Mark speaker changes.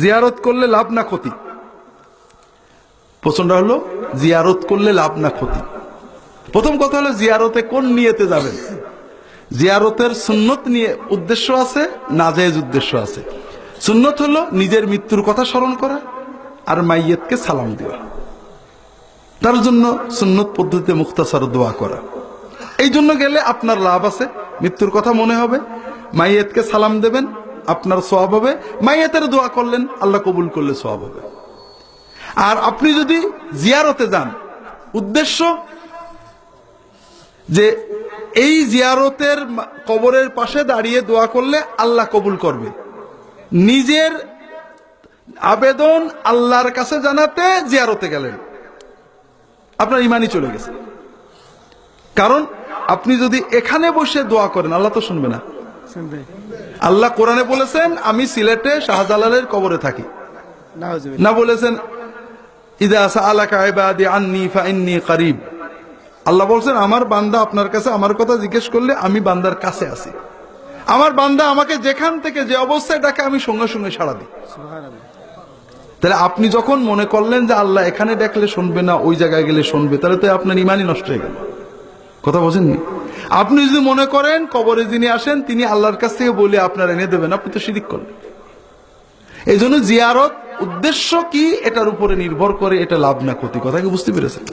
Speaker 1: জিয়ারত করলে লাভ না ক্ষতি? প্রশ্নটা হলো, জিয়ারত করলে লাভ না ক্ষতি? প্রথম কথা হলো, জিয়ারতে কোন নিয়েতে যাবেন? জিয়ারতের সুন্নত নিয়ে উদ্দেশ্য আছে, নাজায়েজ উদ্দেশ্য আছে। সুন্নত হলো নিজের মৃত্যুর কথা স্মরণ করা আর মাইয়েতকে সালাম দেওয়া। তার জন্য সুন্নত পদ্ধতিতে মুক্তাসার দোয়া করা। এই জন্য গেলে আপনার লাভ আছে, মৃত্যুর কথা মনে হবে, মাইয়েতকে সালাম দেবেন আপনার সওয়াব হবে। মাইয়েতের দোয়া করলেন, আল্লাহ কবুল করলে সওয়াব হবে। আর আপনি যদি জিয়ারতে যান, উদ্দেশ্য যে এই জিয়ারতের কবরের পাশে দাঁড়িয়ে দোয়া করলে আল্লাহ কবুল করবে। নিজের আবেদন আল্লাহর কাছে জানাতে জিয়ারতে গেলেন। আপনার ইমানই চলে গেছে। কারণ আপনি যদি এখানে বসে দোয়া করেন, আল্লাহ তো শুনবে না। আল্লাহ কোরআনে বলেছেন আমি সিলেটে শাহজালালের কবরে থাকি। না বলেছেন ইদা সাআলাকা ইবাদি আন্নি ফাইন্নি করিব। আল্লাহ বলছেন আমার বান্দা আপনার কাছে আমার কথা জিজ্ঞেস করলে আমি বান্দার কাছে আছি। আমার বান্দা আমাকে যেখান থেকে যে অবস্থায় ডাকে আমি সঙ্গে সঙ্গে সাড়া দিই। তাহলে আপনি যখন মনে করলেন যে আল্লাহ এখানে ডাকলে শুনবে না ওই জায়গায় গেলে শুনবে তাহলে তো আপনার ইমানই নষ্ট হয়ে গেল। কথা বোঝেননি আপনি যদি মনে করেন কবরে যিনি আসেন, তিনি আল্লাহর কাছ থেকে বলে আপনার এনে দেবেন, আপনি তো শিরিক করলেন। এই জন্য জিয়ারত উদ্দেশ্য কি? এটার উপরে নির্ভর করে এটা লাভ না ক্ষতি। কথা কি বুঝতে পেরেছেন?